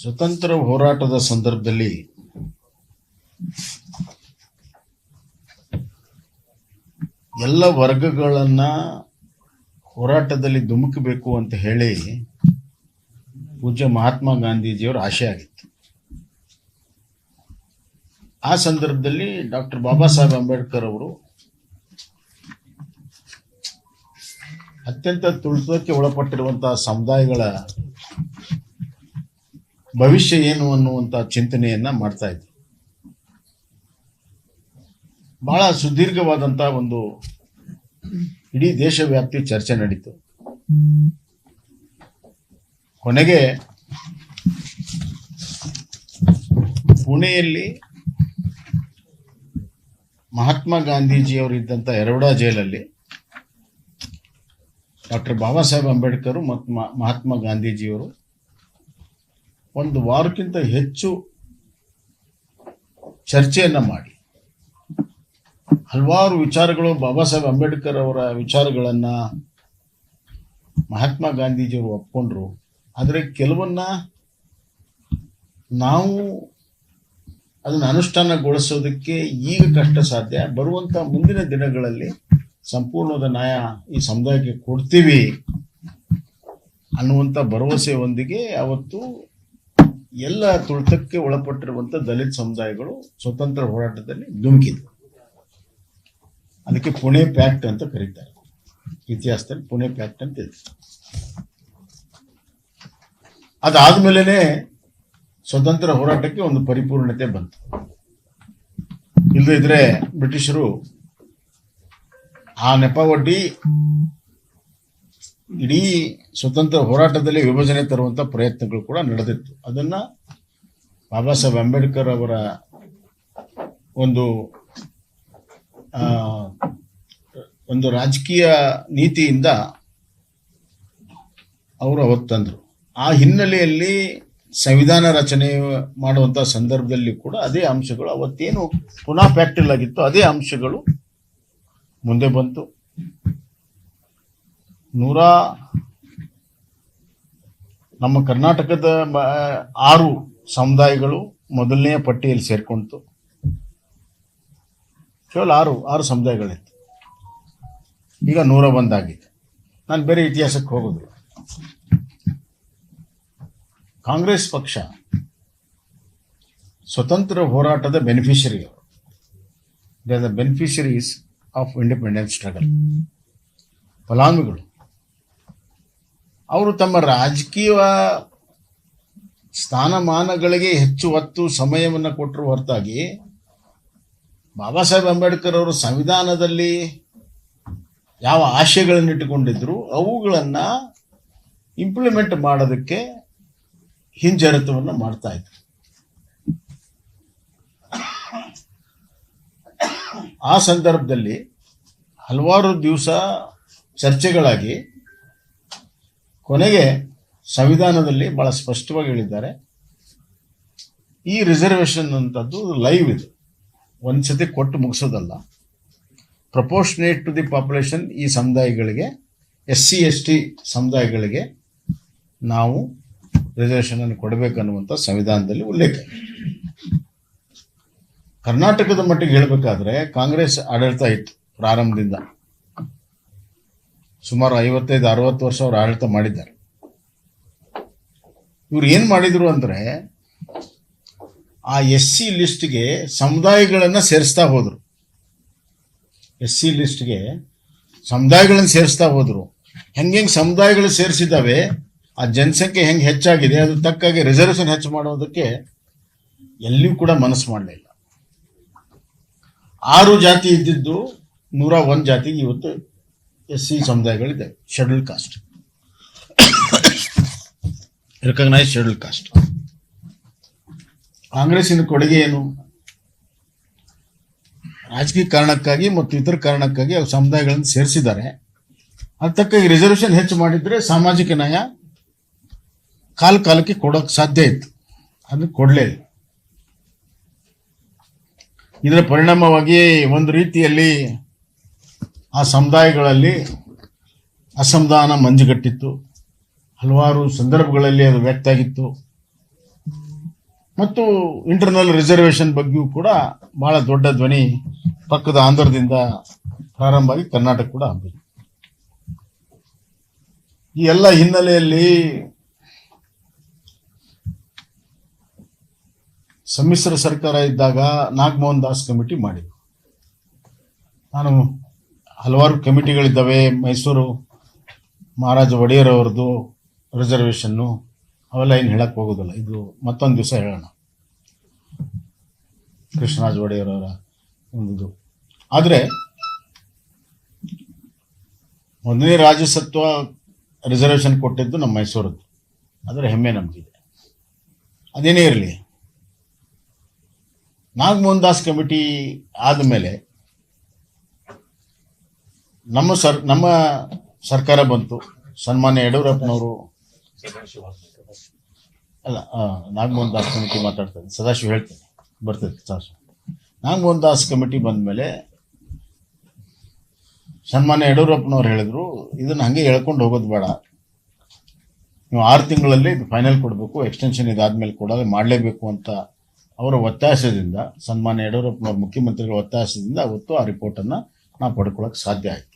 ಸ್ವತಂತ್ರ ಹೋರಾಟದ ಸಂದರ್ಭದಲ್ಲಿ ಎಲ್ಲ ವರ್ಗಗಳನ್ನ ಹೋರಾಟದಲ್ಲಿ ಧುಮುಕಬೇಕು ಅಂತ ಹೇಳಿ ಪೂಜ್ಯ ಮಹಾತ್ಮ ಗಾಂಧೀಜಿಯವರ ಆಶೆ ಆಗಿತ್ತು. ಆ ಸಂದರ್ಭದಲ್ಲಿ ಡಾಕ್ಟರ್ ಬಾಬಾ ಸಾಹೇಬ್ ಅಂಬೇಡ್ಕರ್ ಅವರು ಅತ್ಯಂತ ತುಳಿತಕ್ಕೆ ಒಳಪಟ್ಟಿರುವಂತಹ ಸಮುದಾಯಗಳ ಭವಿಷ್ಯ ಏನು ಅನ್ನುವಂಥ ಚಿಂತನೆಯನ್ನ ಮಾಡ್ತಾ ಇದ್ರು. ಬಹಳ ಸುದೀರ್ಘವಾದಂತಹ ಒಂದು ಇಡೀ ದೇಶವ್ಯಾಪ್ತಿ ಚರ್ಚೆ ನಡೀತು. ಕೊನೆಗೆ ಪುಣೆಯಲ್ಲಿ ಮಹಾತ್ಮ ಗಾಂಧೀಜಿಯವರಿದ್ದಂತ ಯರವಡ ಜೈಲಲ್ಲಿ ಡಾಕ್ಟರ್ ಬಾಬಾ ಸಾಹೇಬ್ ಅಂಬೇಡ್ಕರ್ ಮತ್ತು ಮಹಾತ್ಮ ಗಾಂಧೀಜಿಯವರು ಒಂದು ವಾರಕ್ಕಿಂತ ಹೆಚ್ಚು ಚರ್ಚೆಯನ್ನ ಮಾಡಿ. ಹಲವಾರು ವಿಚಾರಗಳು ಬಾಬಾ ಸಾಹೇಬ್ ಅಂಬೇಡ್ಕರ್ ಅವರ ವಿಚಾರಗಳನ್ನ ಮಹಾತ್ಮ ಗಾಂಧೀಜಿಯವರು ಒಪ್ಕೊಂಡ್ರು. ಆದರೆ ಕೆಲವನ್ನ ನಾವು ಅದನ್ನು ಅನುಷ್ಠಾನಗೊಳಿಸೋದಕ್ಕೆ ಈಗ ಕಷ್ಟ ಸಾಧ್ಯ. ಬರುವಂತ ಮುಂದಿನ ದಿನಗಳಲ್ಲಿ ಸಂಪೂರ್ಣದ ನ್ಯಾಯ ಈ ಸಮುದಾಯಕ್ಕೆ ಕೊಡ್ತೀವಿ ಅನ್ನುವಂಥ ಭರವಸೆಯೊಂದಿಗೆ ಅವತ್ತು ಎಲ್ಲ ತುಳಿತಕ್ಕೆ ಒಳಪಟ್ಟಿರುವಂತ ದಲಿತ ಸಮುದಾಯಗಳು ಸ್ವತಂತ್ರ ಹೋರಾಟದಲ್ಲಿ ಧುಮುಕಿದ್ವು. ಅದಕ್ಕೆ ಪುಣೆ ಪ್ಯಾಕ್ಟ್ ಅಂತ ಕರೀತಾರೆ. ಇತಿಹಾಸದಲ್ಲಿ ಪುಣೆ ಪ್ಯಾಕ್ಟ್ ಅಂತ ಇದೆ. ಅದಾದ್ಮೇಲೆ ಸ್ವತಂತ್ರ ಹೋರಾಟಕ್ಕೆ ಒಂದು ಪರಿಪೂರ್ಣತೆ ಬಂತು. ಇಲ್ಲದಿದ್ರೆ ಬ್ರಿಟಿಷರು ಆ ನೆಪ ಒಡ್ಡಿ ಇಡೀ ಸ್ವತಂತ್ರ ಹೋರಾಟದಲ್ಲಿ ವಿಭಜನೆ ತರುವಂತ ಪ್ರಯತ್ನಗಳು ಕೂಡ ನಡೆದಿತ್ತು. ಅದನ್ನ ಬಾಬಾ ಸಾಹೇಬ್ ಅಂಬೇಡ್ಕರ್ ಅವರ ಒಂದು ಒಂದು ರಾಜಕೀಯ ನೀತಿಯಿಂದ ಅವರು ಅವತ್ತು ಆ ಹಿನ್ನೆಲೆಯಲ್ಲಿ ಸಂವಿಧಾನ ರಚನೆ ಮಾಡುವಂತ ಸಂದರ್ಭದಲ್ಲಿ ಕೂಡ ಅದೇ ಅಂಶಗಳು ಅವತ್ತೇನು ಪುನಃ ಪ್ಯಾಕ್ಟಿಲ್ ಆಗಿತ್ತು. ಅದೇ ಅಂಶಗಳು ಮುಂದೆ ಬಂತು. ನೂರ ನಮ್ಮ ಕರ್ನಾಟಕದ ಆರು ಸಮುದಾಯಗಳು ಮೊದಲನೆಯ ಪಟ್ಟಿಯಲ್ಲಿ ಸೇರ್ಕೊಂತು ಕೇವಲ ಆರು ಆರು ಸಮುದಾಯಗಳಿತ್ತು. ಈಗ ನೂರ ಒಂದಾಗಿದೆ. ನಾನು ಬೇರೆ ಇತಿಹಾಸಕ್ಕೆ ಹೋಗೋದು. ಕಾಂಗ್ರೆಸ್ ಪಕ್ಷ ಸ್ವತಂತ್ರ ಹೋರಾಟದ beneficiary they are the beneficiaries of independence struggle ಫಲಾನುಭವಿಗಳು. ಅವರು ತಮ್ಮ ರಾಜಕೀಯ ಸ್ಥಾನಮಾನಗಳಿಗೆ ಹೆಚ್ಚು ಹೊತ್ತು ಸಮಯವನ್ನು ಕೊಟ್ಟರು ಹೊರತಾಗಿ ಬಾಬಾ ಸಾಹೇಬ್ ಅಂಬೇಡ್ಕರ್ ಅವರು ಸಂವಿಧಾನದಲ್ಲಿ ಯಾವ ಆಶಯಗಳನ್ನು ಇಟ್ಟುಕೊಂಡಿದ್ರು, ಅವುಗಳನ್ನು ಇಂಪ್ಲಿಮೆಂಟ್ ಮಾಡೋದಕ್ಕೆ ಹಿಂಜರಿತವನ್ನು ಮಾಡ್ತಾ ಇದ್ರು. ಆ ಸಂದರ್ಭದಲ್ಲಿ ಹಲವಾರು ದಿವಸ ಚರ್ಚೆಗಳಾಗಿ ಕೊನೆಗೆ ಸಂವಿಧಾನದಲ್ಲಿ ಬಹಳ ಸ್ಪಷ್ಟವಾಗಿ ಹೇಳಿದ್ದಾರೆ. ಈ ರಿಸರ್ವೇಶನ್ ಅಂತದ್ದು ಲೈವ್ ಇದು. ಒಂದು ಸತಿ ಕೊಟ್ಟು ಮುಗಿಸೋದಲ್ಲ. ಪ್ರಪೋರ್ಷನೇಟ್ ಟು ದಿ ಪಾಪ್ಯುಲೇಷನ್ ಈ ಸಮುದಾಯಗಳಿಗೆ ಎಸ್ ಸಿ ಎಸ್ ಟಿ ಸಮುದಾಯಗಳಿಗೆ ನಾವು ರಿಸರ್ವೇಷನ್ ಅನ್ನು ಕೊಡಬೇಕನ್ನುವಂಥ ಸಂವಿಧಾನದಲ್ಲಿ ಉಲ್ಲೇಖ. ಕರ್ನಾಟಕದ ಮಟ್ಟಿಗೆ ಹೇಳಬೇಕಾದ್ರೆ ಕಾಂಗ್ರೆಸ್ ಆಡಳಿತ ಇತ್ತು ಪ್ರಾರಂಭದಿಂದ. ಸುಮಾರು ಐವತ್ತೈದು, ಅರವತ್ತು ವರ್ಷ ಅವರು ಆಡಳಿತ ಮಾಡಿದ್ದಾರೆ. ಇವ್ರು ಏನ್ ಮಾಡಿದ್ರು ಅಂದ್ರೆ ಆ ಎಸ್ ಸಿ ಲಿಸ್ಟ್ಗೆ ಸಮುದಾಯಗಳನ್ನ ಸೇರಿಸ್ತಾ ಹೋದ್ರು. ಎಸ್ ಸಿ ಲಿಸ್ಟ್ಗೆ ಸಮುದಾಯಗಳನ್ನು ಸೇರಿಸ್ತಾ ಹೋದ್ರು. ಹೆಂಗೆಂಗ್ ಸಮುದಾಯಗಳು ಸೇರಿಸಿದ್ದಾವೆ, ಆ ಜನಸಂಖ್ಯೆ ಹೆಂಗೆ ಹೆಚ್ಚಾಗಿದೆ ಅದು ತಕ್ಕಾಗಿ ರಿಸರ್ವೇಷನ್ ಹೆಚ್ಚು ಮಾಡೋದಕ್ಕೆ ಎಲ್ಲಿಯೂ ಕೂಡ ಮನಸ್ಸು ಮಾಡಲಿಲ್ಲ ಆರು ಜಾತಿ ಇದ್ದಿದ್ದು ನೂರ ಒಂದು ಜಾತಿಗೆ ಇವತ್ತು S C ಸಮುದಾಯಗಳಿದೆ schedule caste. Recognise schedule caste. ಕಾಂಗ್ರೆಸ್ಸಿನ ಕೊಡುಗೆ ಏನು? ರಾಜಕೀಯ ಕಾರಣಕ್ಕಾಗಿ ಮತ್ತು ಇತರ ಕಾರಣಕ್ಕಾಗಿ ಅವ್ರ ಸಮುದಾಯಗಳನ್ನು ಸೇರಿಸಿದ್ದಾರೆ. ಅದಕ್ಕಾಗಿ ರಿಸರ್ವೇಷನ್ ಹೆಚ್ಚು ಮಾಡಿದ್ರೆ ಸಾಮಾಜಿಕ ನ್ಯಾಯ ಕಾಲ ಕಾಲಕ್ಕೆ ಕೊಡೋಕೆ ಸಾಧ್ಯ ಇತ್ತು. ಅದು ಕೊಡಲೇ ಇದರ ಪರಿಣಾಮವಾಗಿ ಒಂದು ರೀತಿಯಲ್ಲಿ ಆ ಸಮುದಾಯಗಳಲ್ಲಿ ಅಸಮಾಧಾನ ಮಂಜುಗಟ್ಟಿತ್ತು. ಹಲವಾರು ಸಂದರ್ಭಗಳಲ್ಲಿ ಅದು ವ್ಯಕ್ತ ಆಗಿತ್ತು. ಮತ್ತು ಇಂಟರ್ನಲ್ ರಿಸರ್ವೇಷನ್ ಬಗ್ಗೆಯೂ ಕೂಡ ಬಹಳ ದೊಡ್ಡ ಧ್ವನಿ ಪಕ್ಕದ ಆಂಧ್ರದಿಂದ ಪ್ರಾರಂಭ ಆಗಿ ಕರ್ನಾಟಕ ಕೂಡ ಹಬ್ಬಿದೆ. ಈ ಎಲ್ಲ ಹಿನ್ನೆಲೆಯಲ್ಲಿ ಸಮ್ಮಿಶ್ರ ಸರ್ಕಾರ ಇದ್ದಾಗ ನಾಗಮೋಹನ್ ದಾಸ್ ಕಮಿಟಿ ಮಾಡಿದ್ರು. ನಾನು ಹಲವಾರು ಕಮಿಟಿಗಳಿದ್ದಾವೆ. ಮೈಸೂರು ಮಹಾರಾಜ ಒಡೆಯರ್ ಅವ್ರದ್ದು ರಿಸರ್ವೇಷನ್ನು ಅವೆಲ್ಲ ಏನು ಹೇಳಕ್ಕೆ ಹೋಗೋದಿಲ್ಲ. ಇದು ಮತ್ತೊಂದು ದಿವಸ ಹೇಳೋಣ. ಕೃಷ್ಣರಾಜ ಒಡೆಯರ್ ಅವರ ಒಂದು ಆದರೆ ಮೊದಲನೇ ರಾಜ್ಯಸತ್ವ ರಿಸರ್ವೇಷನ್ ಕೊಟ್ಟಿದ್ದು ನಮ್ಮ ಮೈಸೂರದ್ದು. ಅದರ ಹೆಮ್ಮೆ ನಮಗಿದೆ. ಅದೇನೇ ಇರಲಿ, ನಾಗಮೋಹನ್ ದಾಸ್ ಕಮಿಟಿ ಆದಮೇಲೆ ನಮ್ಮ ಸರ್, ನಮ್ಮ ಸರ್ಕಾರ ಬಂತು. ಸನ್ಮಾನ್ಯ ಯಡಿಯೂರಪ್ಪನವರು. ಅಲ್ಲ ನಾಗಮೋಹನ್ ದಾಸ್ ಕಮಿಟಿ ಮಾತಾಡ್ತಾರೆ. ಸದಾಶಿವ ಹೇಳ್ತೇನೆ. ಬರ್ತದೆ ಸದಾಶಿವ ನಾಗಮೋಹನ್ ದಾಸ್ ಕಮಿಟಿ ಬಂದ ಮೇಲೆ ಸನ್ಮಾನ್ಯ ಯಡಿಯೂರಪ್ಪನವ್ರು ಹೇಳಿದ್ರು, ಇದನ್ನು ಹಂಗೆ ಹೇಳ್ಕೊಂಡು ಹೋಗೋದು ಬೇಡ. ನೀವು ಆರು ತಿಂಗಳಲ್ಲಿ ಇದು ಫೈನಲ್ ಕೊಡಬೇಕು ಎಕ್ಸ್ಟೆನ್ಷನ್ ಇದಾದ್ಮೇಲೆ ಕೂಡ ಮಾಡಲೇಬೇಕು ಅಂತ ಅವರ ಒತ್ತಾಸದಿಂದ, ಸನ್ಮಾನ್ಯ ಯಡಿಯೂರಪ್ಪನವ್ರ ಮುಖ್ಯಮಂತ್ರಿಗಳ ಒತ್ತಾಸದಿಂದ ಅವತ್ತು ಆ ರಿಪೋರ್ಟನ್ನು ನಾವು ಪಡ್ಕೊಳ್ಳೋಕೆ ಸಾಧ್ಯ ಆಯಿತು.